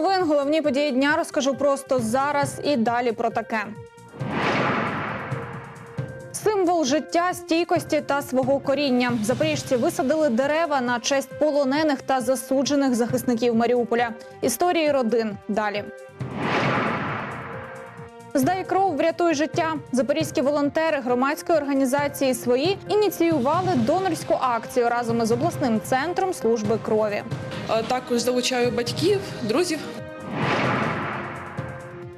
Новин. Головні події дня розкажу просто зараз і далі про таке. Символ життя, стійкості та свого коріння. Запоріжці висадили дерева на честь полонених та засуджених захисників Маріуполя. Історії родин далі. Здай кров, врятуй життя. Запорізькі волонтери громадської організації свої ініціювали донорську акцію разом із обласним центром служби крові. Також залучаю батьків, друзів.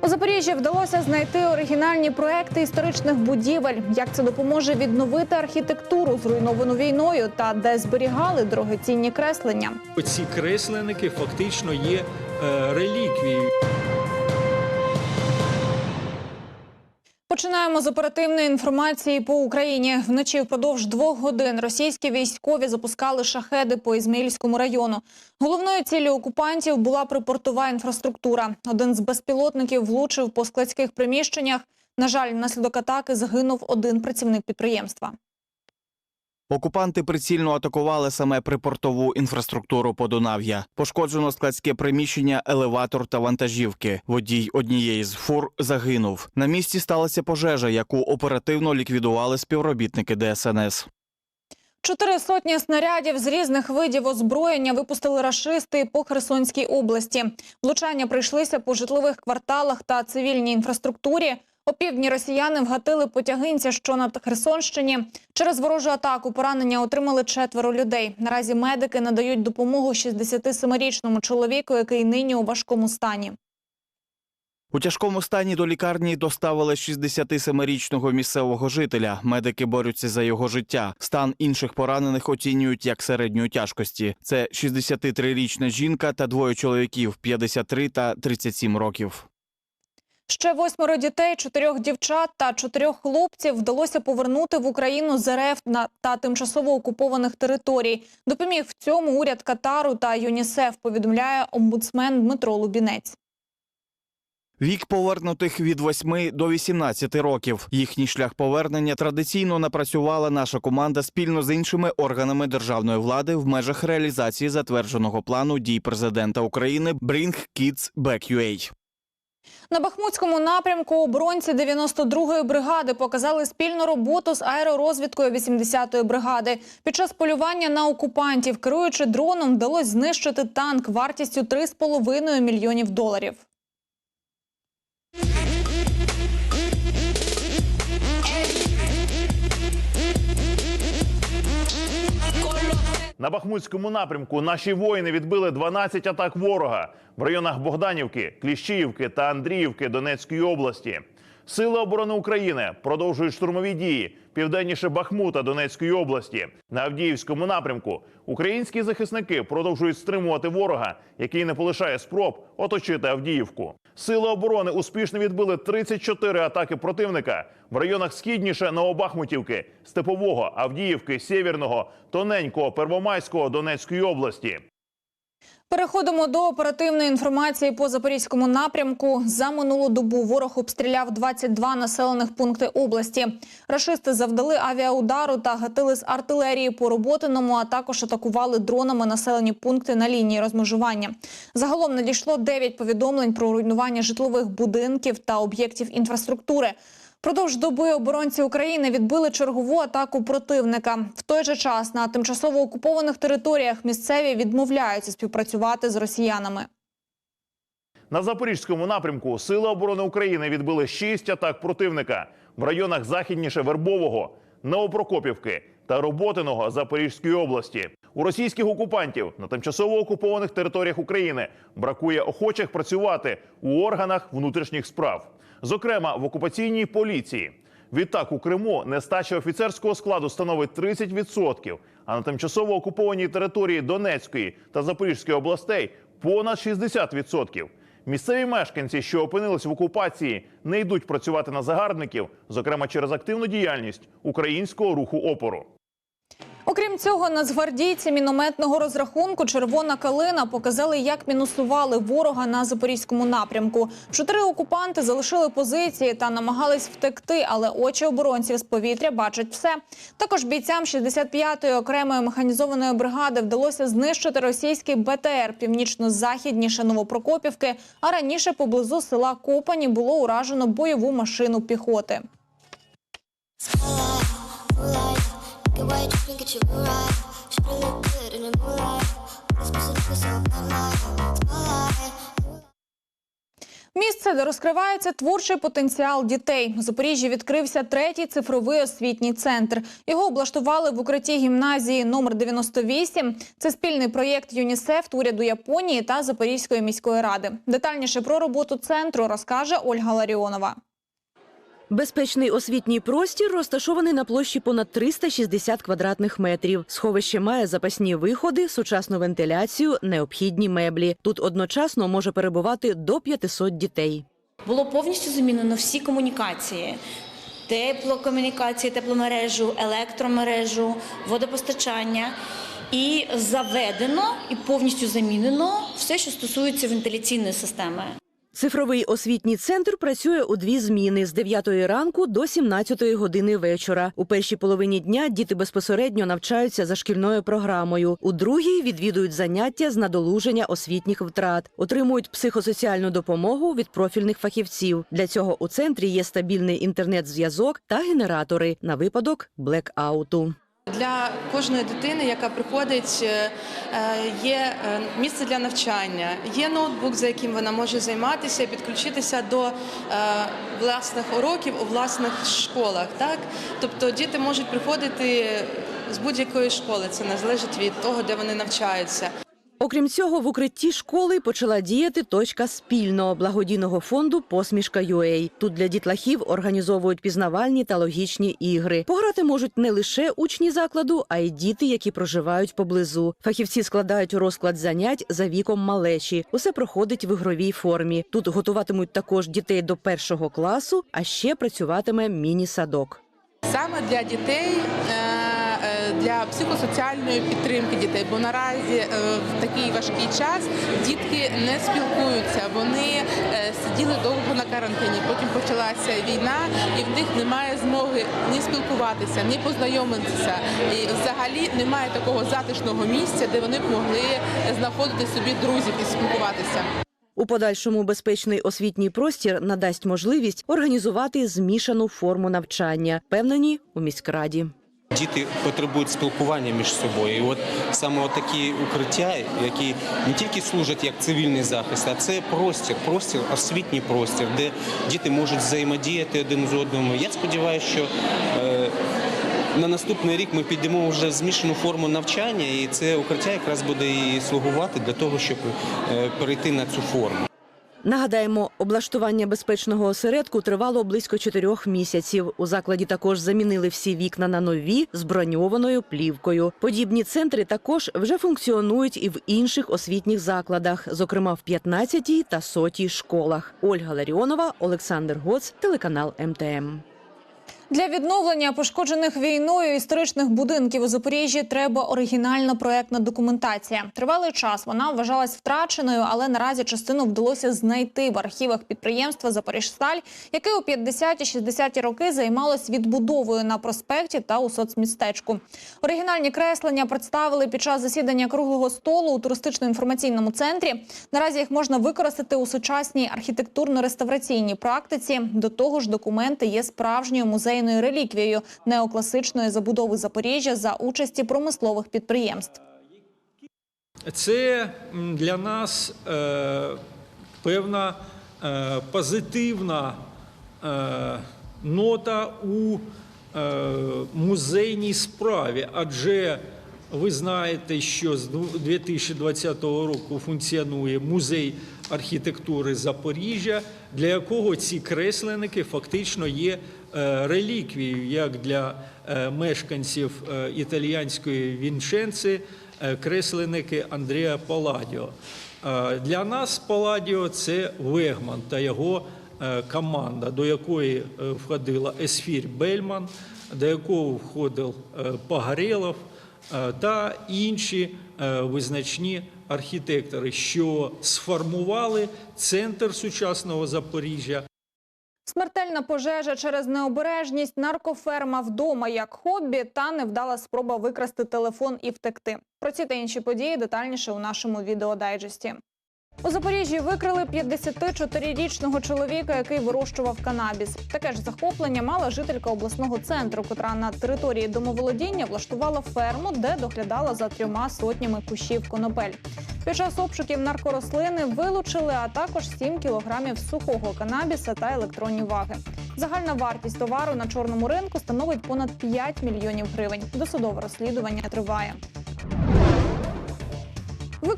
У Запоріжжі вдалося знайти оригінальні проекти історичних будівель. Як це допоможе відновити архітектуру, зруйновану війною, та де зберігали дорогоцінні креслення. Ці кресленники фактично є е, реліквією. Починаємо з оперативної інформації по Україні. Вночі впродовж двох годин російські військові запускали шахеди по Ізмаїльському району. Головною ціллю окупантів була припортова інфраструктура. Один з безпілотників влучив по складських приміщеннях. На жаль, внаслідок атаки загинув один працівник підприємства. Окупанти прицільно атакували саме припортову інфраструктуру Подунав'я. Пошкоджено складське приміщення, елеватор та вантажівки. Водій однієї з фур загинув. На місці сталася пожежа, яку оперативно ліквідували співробітники ДСНС. Чотири сотні снарядів з різних видів озброєння випустили рашисти по Херсонській області. Влучання прийшлися по житлових кварталах та цивільній інфраструктурі. Опівдні росіяни вгатили потягинця, що на Херсонщині. Через ворожу атаку поранення отримали четверо людей. Наразі медики надають допомогу 67-річному чоловіку, який нині у важкому стані. У тяжкому стані до лікарні доставили 67-річного місцевого жителя. Медики борються за його життя. Стан інших поранених оцінюють як середньої тяжкості. Це 63-річна жінка та двоє чоловіків 53 та 37 років. Ще восьмеро дітей, чотирьох дівчат та чотирьох хлопців вдалося повернути в Україну з РФ та тимчасово окупованих територій. Допоміг в цьому уряд Катару та ЮНІСЕФ. Повідомляє омбудсмен Дмитро Лубінець. Вік повернутих від 8 до 18 років. Їхній шлях повернення традиційно напрацювала наша команда спільно з іншими органами державної влади в межах реалізації затвердженого плану дій президента України Bring Kids Back UA. На Бахмутському напрямку оборонці 92-ї бригади показали спільну роботу з аеророзвідкою 80-ї бригади. Під час полювання на окупантів, керуючи дроном, вдалося знищити танк вартістю 3,5 мільйонів доларів. На Бахмутському напрямку наші воїни відбили 12 атак ворога в районах Богданівки, Кліщіївки та Андріївки Донецької області. Сили оборони України продовжують штурмові дії південніше Бахмута Донецької області. На Авдіївському напрямку українські захисники продовжують стримувати ворога, який не полишає спроб оточити Авдіївку. Сили оборони успішно відбили 34 атаки противника в районах східніше Новобахмутівки, Степового, Авдіївки, Сєвєрного, Тоненького, Первомайського Донецької області. Переходимо до оперативної інформації по запорізькому напрямку. За минулу добу ворог обстріляв 22 населених пункти області. Рашисти завдали авіаудару та гатили з артилерії по роботиному, а також атакували дронами населені пункти на лінії розмежування. Загалом надійшло 9 повідомлень про руйнування житлових будинків та об'єктів інфраструктури. Продовж доби оборонці України відбили чергову атаку противника. В той же час на тимчасово окупованих територіях місцеві відмовляються співпрацювати з росіянами. На запорізькому напрямку Сили оборони України відбили 6 атак противника в районах західніше Вербового, Новопрокопівки та Роботиного Запорізької області. У російських окупантів на тимчасово окупованих територіях України бракує охочих працювати у органах внутрішніх справ, зокрема в окупаційній поліції. Відтак у Криму нестача офіцерського складу становить 30%, а на тимчасово окупованій території Донецької та Запорізької областей понад 60%. Місцеві мешканці, що опинились в окупації, не йдуть працювати на загарбників, зокрема через активну діяльність українського руху опору. Окрім цього, нацгвардійці мінометного розрахунку Червона калина показали, як мінусували ворога на запорізькому напрямку. Чотири окупанти залишили позиції та намагались втекти, але очі оборонців з повітря бачать все. Також бійцям 65-ї окремої механізованої бригади вдалося знищити російський БТР північно-західніше Новопрокопівки. А раніше поблизу села Копані було уражено бойову машину піхоти. Get white. Місце, де розкривається творчий потенціал дітей. У Запоріжжі відкрився третій цифровий освітній центр. Його облаштували в укритті гімназії номер 98. Це спільний проєкт ЮНІСЕФ, уряду Японії та Запорізької міської ради. Детальніше про роботу центру розкаже Ольга Ларіонова. Безпечний освітній простір розташований на площі понад 360 квадратних метрів. Сховище має запасні виходи, сучасну вентиляцію, необхідні меблі. Тут одночасно може перебувати до 500 дітей. Було повністю замінено всі комунікації. Теплокомунікації, тепломережу, електромережу, водопостачання. І заведено і повністю замінено все, що стосується вентиляційної системи. Цифровий освітній центр працює у дві зміни з 9 ранку до 17 години вечора. У першій половині дня діти безпосередньо навчаються за шкільною програмою. У другій відвідують заняття з надолуження освітніх втрат, отримують психосоціальну допомогу від профільних фахівців. Для цього у центрі є стабільний інтернет-зв'язок та генератори на випадок блекауту. Для кожної дитини, яка приходить, е, е, є е, місце для навчання, є ноутбук, за яким вона може займатися, і підключитися до власних уроків у власних школах. Так? Тобто діти можуть приходити з будь-якої школи, це не залежить від того, де вони навчаються. Окрім цього, в укритті школи почала діяти точка спільного благодійного фонду Посмішка UA. Тут для дітлахів організовують пізнавальні та логічні ігри. Пограти можуть не лише учні закладу, а й діти, які проживають поблизу. Фахівці складають розклад занять за віком малечі. Усе проходить в ігровій формі. Тут готуватимуть також дітей до першого класу, а ще працюватиме міні-садок. саме для дітей, е, для психосоціальної підтримки дітей. Бо наразі е, в такий важкий час дітки не спілкуються. Вони е, сиділи довго на карантині. Потім почалася війна, і в них немає змоги ні спілкуватися, ні познайомитися. І взагалі немає такого затишного місця, де вони б могли знаходити собі друзів і спілкуватися. У подальшому безпечний освітній простір надасть можливість організувати змішану форму навчання, певнені у міськраді. Діти потребують спілкування між собою. І от саме такі укриття, які не тільки служать як цивільний захист, а це простір, простір, освітній простір, де діти можуть взаємодіяти один з одним. Я сподіваюся, що е, на наступний рік ми підемо вже в змішану форму навчання, і це укриття якраз буде і слугувати для того, щоб е, перейти на цю форму. Нагадаємо, облаштування безпечного осередку тривало близько чотирьох місяців. У закладі також замінили всі вікна на нові з броньованою плівкою. Подібні центри також вже функціонують і в інших освітніх закладах, зокрема в 15-й та 100-й школах. Ольга Ларіонова, Олександр Гоц, телеканал МТМ. Для відновлення пошкоджених війною історичних будинків у Запоріжжі треба оригінальна проектна документація. Тривалий час вона вважалась втраченою, але наразі частину вдалося знайти в архівах підприємства Запоріжсталь, яке у 50-60-ті роки займалось відбудовою на проспекті та у соцмістечку. Оригінальні креслення представили під час засідання круглого столу у туристично-інформаційному центрі. Наразі їх можна використати у сучасній архітектурно-реставраційній практиці. До того ж, документи є справжньою музейною реліквією неокласичної забудови Запоріжжя за участі промислових підприємств. Це для нас е, певна е, позитивна е, нота у музейній справі, адже ви знаєте, що з 2020 року функціонує музей архітектури Запоріжжя, для якого ці кресленники фактично є реліквією як для е, мешканців е, італіянської Вінченци, е, кресленики Андреа Паладіо. Е, Для нас Паладіо це Вегман та його е, команда, до якої е, входила Есфір Бельман, до якого входив е, е, та інші е, визначні архітектори, що сформували центр сучасного Запоріжжя. Смертельна пожежа через необережність, наркоферма вдома як хобі та невдала спроба викрасти телефон і втекти. Про ці та інші події детальніше у нашому відеодайджесті. У Запоріжжі викрили 54-річного чоловіка, який вирощував канабіс. Таке ж захоплення мала жителька обласного центру, котра на території домоволодіння влаштувала ферму, де доглядала за трьома сотнями кущів конопель. Під час обшуків наркорослини вилучили, а також 7 кілограмів сухого канабіса та електронні ваги. Загальна вартість товару на чорному ринку становить понад 5 мільйонів гривень. Досудове розслідування триває.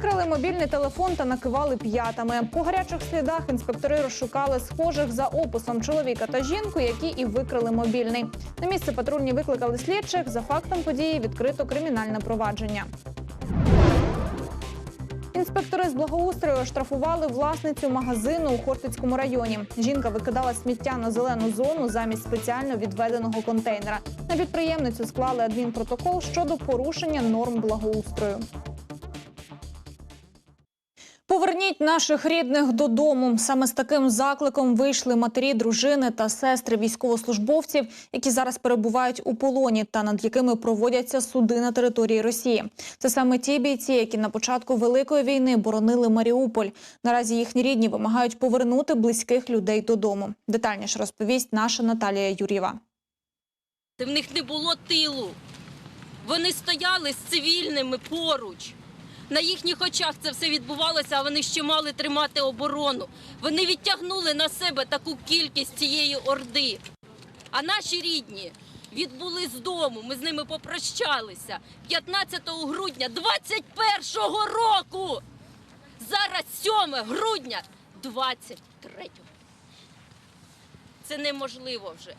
Викрали мобільний телефон та накивали п'ятами. По гарячих слідах інспектори розшукали схожих за описом чоловіка та жінку, які і викрали мобільний. На місце патрульні викликали слідчих. За фактом події відкрито кримінальне провадження. Інспектори з благоустрою штрафували власницю магазину у Хортицькому районі. Жінка викидала сміття на зелену зону замість спеціально відведеного контейнера. На підприємницю склали адмінпротокол щодо порушення норм благоустрою. Поверніть наших рідних додому. Саме з таким закликом вийшли матері, дружини та сестри військовослужбовців, які зараз перебувають у полоні та над якими проводяться суди на території Росії. Це саме ті бійці, які на початку великої війни боронили Маріуполь. Наразі їхні рідні вимагають повернути близьких людей додому. Детальніше розповість наша Наталія Юрєва. В них не було тилу. Вони стояли з цивільними поруч. На їхніх очах це все відбувалося, а вони ще мали тримати оборону. Вони відтягнули на себе таку кількість цієї орди. А наші рідні відбули з дому. Ми з ними попрощалися 15 грудня 21-го року. Зараз 7 грудня 23-го. Це неможливо вже.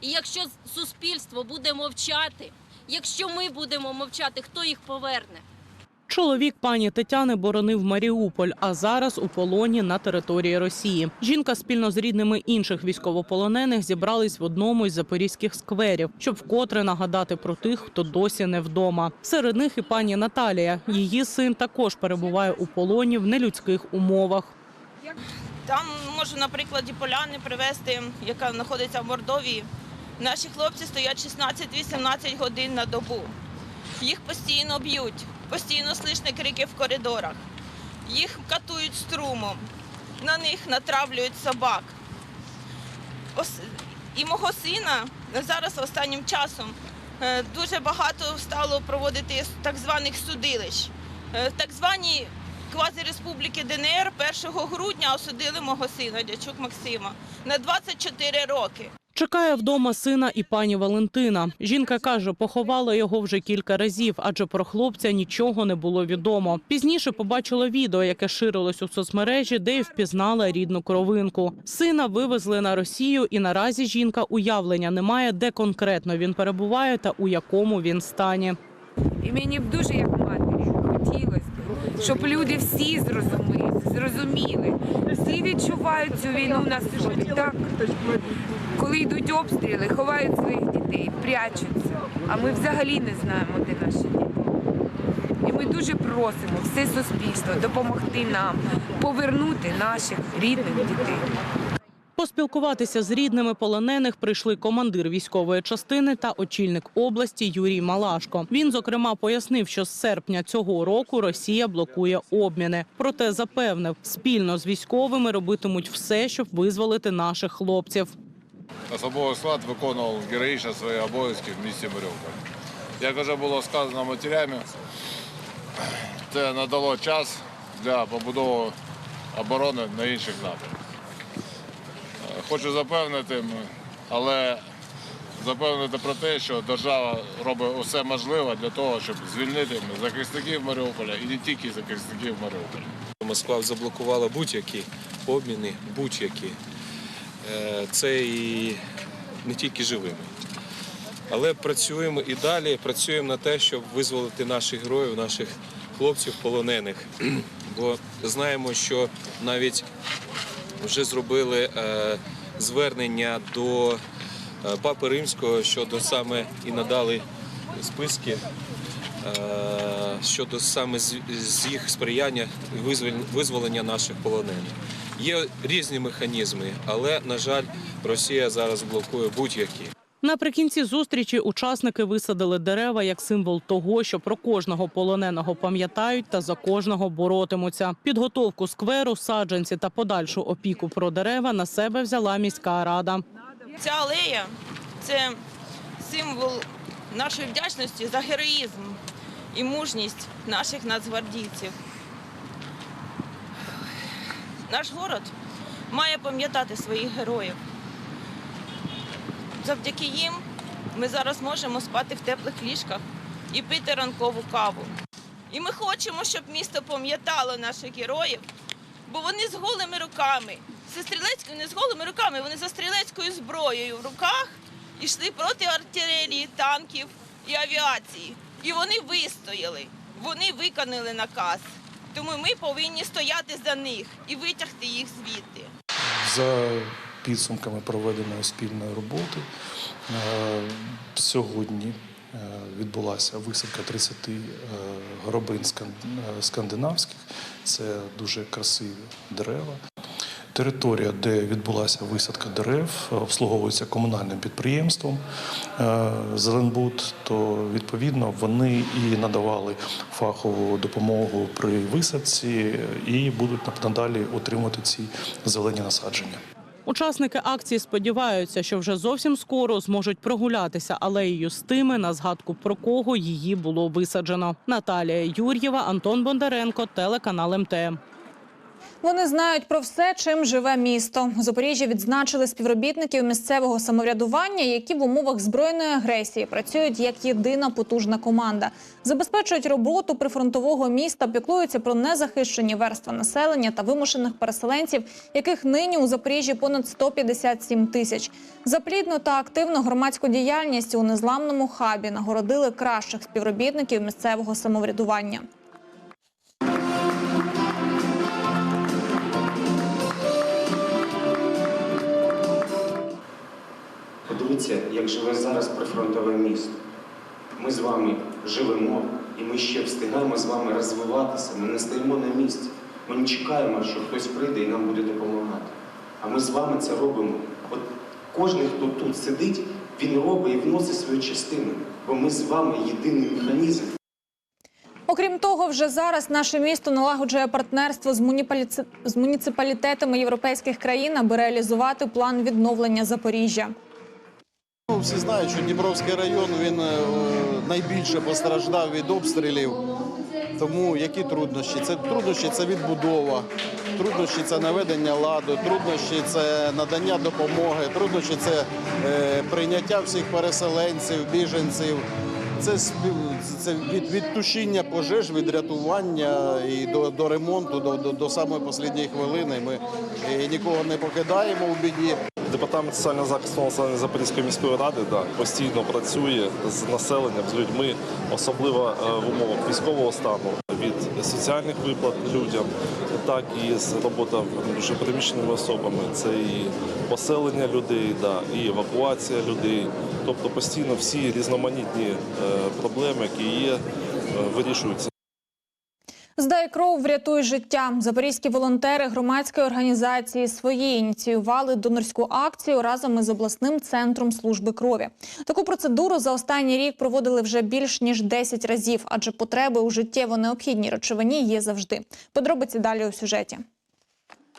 І якщо суспільство буде мовчати, якщо ми будемо мовчати, хто їх поверне? Чоловік пані Тетяни боронив Маріуполь, а зараз у полоні на території Росії. Жінка спільно з рідними інших військовополонених зібрались в одному із запорізьких скверів, щоб вкотре нагадати про тих, хто досі не вдома. Серед них і пані Наталія. Її син також перебуває у полоні в нелюдських умовах. Там можу на прикладі поляни привезти, яка знаходиться в Мордовії. Наші хлопці стоять 16-18 годин на добу. Їх постійно б'ють, постійно слышні крики в коридорах. Їх катують струмом, на них натравлюють собак. І мого сина зараз останнім часом е, дуже багато стало проводити так званих судилищ. Е, Так звані квазіреспубліки ДНР 1 грудня осудили мого сина, дячук Максима, на 24 роки. Чекає вдома сина і пані Валентина. Жінка каже, поховала його вже кілька разів, адже про хлопця нічого не було відомо. Пізніше побачила відео, яке ширилось у соцмережі, де й впізнала рідну кровинку. Сина вивезли на Росію, і наразі жінка уявлення не має, де конкретно він перебуває та у якому він стані. І мені б дуже як матері хотілося, щоб люди всі зрозуміли, зрозуміли, всі відчувають цю війну на собі. Так? Коли йдуть обстріли, ховають своїх дітей, прячуться. А ми взагалі не знаємо, де наші діти. І ми дуже просимо все суспільство допомогти нам повернути наших рідних дітей. Поспілкуватися з рідними полонених прийшли командир військової частини та очільник області Юрій Малашко. Він зокрема пояснив, що з серпня цього року Росія блокує обміни. Проте запевнив, спільно з військовими робитимуть все, щоб визволити наших хлопців. Особовий склад виконував героїчно свої обов'язки в місті Маріуполь. Як вже було сказано матерями, це надало час для побудови оборони на інших напрямках. Хочу запевнити, але запевнити про те, що держава робить усе можливе для того, щоб звільнити захисників Маріуполя і не тільки захисників Маріуполя. Москва заблокувала будь-які обміни, будь-які. Е, Це і не тільки живими. Але працюємо і далі, працюємо на те, щоб визволити наших героїв, наших хлопців полонених. Бо знаємо, що навіть вже зробили е, звернення до е, Папи Римського щодо саме і надали списки щодо саме з, їх сприяння визволення наших полонених. Є різні механізми, але на жаль, Росія зараз блокує будь-які. Наприкінці зустрічі учасники висадили дерева як символ того, що про кожного полоненого пам'ятають та за кожного боротимуться. Підготовку скверу, саджанці та подальшу опіку про дерева на себе взяла міська рада. Ця алея це символ нашої вдячності за героїзм і мужність наших нацгвардійців. Наш город має пам'ятати своїх героїв. Завдяки їм ми зараз можемо спати в теплих ліжках і пити ранкову каву. І ми хочемо, щоб місто пам'ятало наших героїв, бо вони з голими руками, зі стрілецькою не з голими руками, вони за стрілецькою зброєю в руках йшли проти артилерії, танків і авіації. І вони вистояли, вони виконали наказ. Тому ми повинні стояти за них і витягти їх звідти. За підсумками проведеної спільної роботи е, сьогодні е, відбулася висадка 30 е, горобин е, скандинавських. Це дуже красиві дерева. Територія, де відбулася висадка дерев, обслуговується комунальним підприємством Зеленбуд, то відповідно вони і надавали фахову допомогу при висадці і будуть надалі отримувати ці зелені насадження. Учасники акції сподіваються, що вже зовсім скоро зможуть прогулятися алеєю з тими, на згадку про кого її було висаджено. Наталія Юр'єва, Антон Бондаренко, телеканал МТМ. Вони знають про все, чим живе місто. У Запоріжжі відзначили співробітників місцевого самоврядування, які в умовах збройної агресії працюють як єдина потужна команда, забезпечують роботу прифронтового міста, піклуються про незахищені верства населення та вимушених переселенців, яких нині у Запоріжжі понад 157 тисяч. За плідну та активну громадську діяльність у незламному хабі нагородили кращих співробітників місцевого самоврядування. Подивіться, як живе зараз прифронтове місто. Ми з вами живемо і ми ще встигаємо з вами розвиватися. Ми не стоїмо на місці. Ми не чекаємо, що хтось прийде і нам буде допомагати. А ми з вами це робимо. От кожен, хто тут сидить, він робить і вносить свою частину. Бо ми з вами єдиний механізм. Окрім того, вже зараз наше місто налагоджує партнерство з, муніципалітетами європейських країн, аби реалізувати план відновлення Запоріжжя. Ну, Всі знають, що Дніпровський район він е, найбільше постраждав від обстрілів. Тому які труднощі? Це труднощі це відбудова, труднощі це наведення ладу, труднощі це надання допомоги, труднощі це е, прийняття всіх переселенців, біженців. Це це від, від пожеж, від рятування і до, до ремонту, до, до, до самої останньої хвилини. Ми е, нікого не покидаємо у біді. Департамент соціального захисту населення Запорізької міської ради да, постійно працює з населенням, з людьми, особливо е, в умовах військового стану, від соціальних виплат людям, так і з робота дуже переміщеними особами. Це і поселення людей, да, і евакуація людей. Тобто постійно всі різноманітні е, проблеми, які є, е, вирішуються. Здай кров, врятуй життя. Запорізькі волонтери громадської організації свої ініціювали донорську акцію разом із обласним центром служби крові. Таку процедуру за останній рік проводили вже більш ніж 10 разів, адже потреби у життєво необхідній речовині є завжди. Подробиці далі у сюжеті.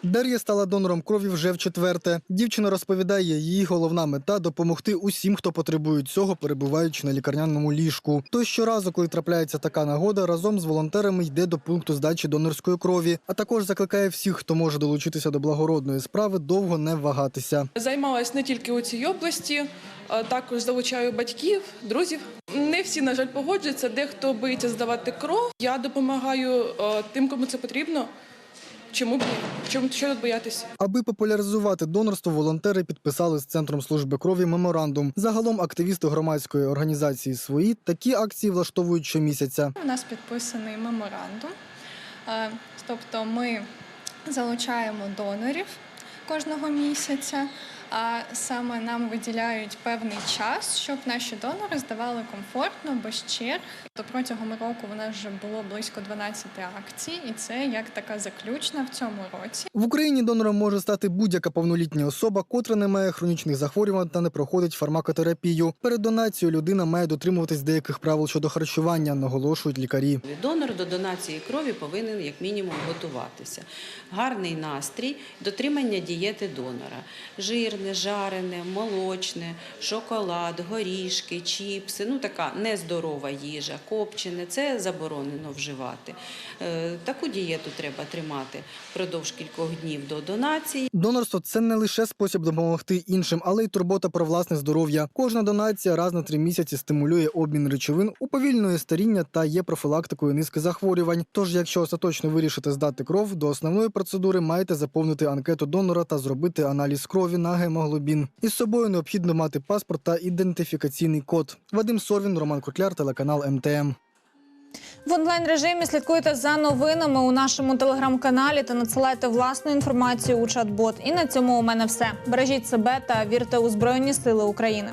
Дар'я стала донором крові вже в четверте. Дівчина розповідає, її головна мета допомогти усім, хто потребує цього, перебуваючи на лікарняному ліжку. То щоразу, коли трапляється така нагода, разом з волонтерами йде до пункту здачі донорської крові, а також закликає всіх, хто може долучитися до благородної справи, довго не вагатися. Займалась не тільки у цій області, а також залучаю батьків, друзів. Не всі, на жаль, погоджуються. Дехто боїться здавати кров. Я допомагаю е, тим, кому це потрібно. Чому б ні? Чому що тут боятися? Аби популяризувати донорство, волонтери підписали з центром служби крові меморандум. Загалом активісти громадської організації свої такі акції влаштовують щомісяця. У нас підписаний меморандум, Е, тобто ми залучаємо донорів кожного місяця. А саме нам виділяють певний час, щоб наші донори здавали комфортно, без черг. То протягом року у нас вже було близько 12 акцій, і це як така заключна в цьому році. В Україні донором може стати будь-яка повнолітня особа, котра не має хронічних захворювань та не проходить фармакотерапію. Перед донацією людина має дотримуватись деяких правил щодо харчування, наголошують лікарі. Донор до донації крові повинен як мінімум готуватися. Гарний настрій, дотримання дієти донора. Жирне, жарене, молочне, шоколад, горішки, чіпси, ну така нездорова їжа, копчене це заборонено вживати. Е, Таку дієту треба тримати впродовж кількох днів до донації. Донорство це не лише спосіб допомогти іншим, але й турбота про власне здоров'я. Кожна донація раз на три місяці стимулює обмін речовин, уповільнює старіння та є профілактикою низки захворювань. Тож, якщо остаточно вирішите здати кров, до основної процедури маєте заповнити анкету донора та зробити аналіз крові на гемоглобін. Із собою необхідно мати паспорт та ідентифікаційний код. Вадим Сорвін, Роман Котляр, телеканал МТМ. В онлайн режимі слідкуйте за новинами у нашому телеграм-каналі та надсилайте власну інформацію у чат-бот. І на цьому у мене все. Бережіть себе та вірте у Збройні Сили України.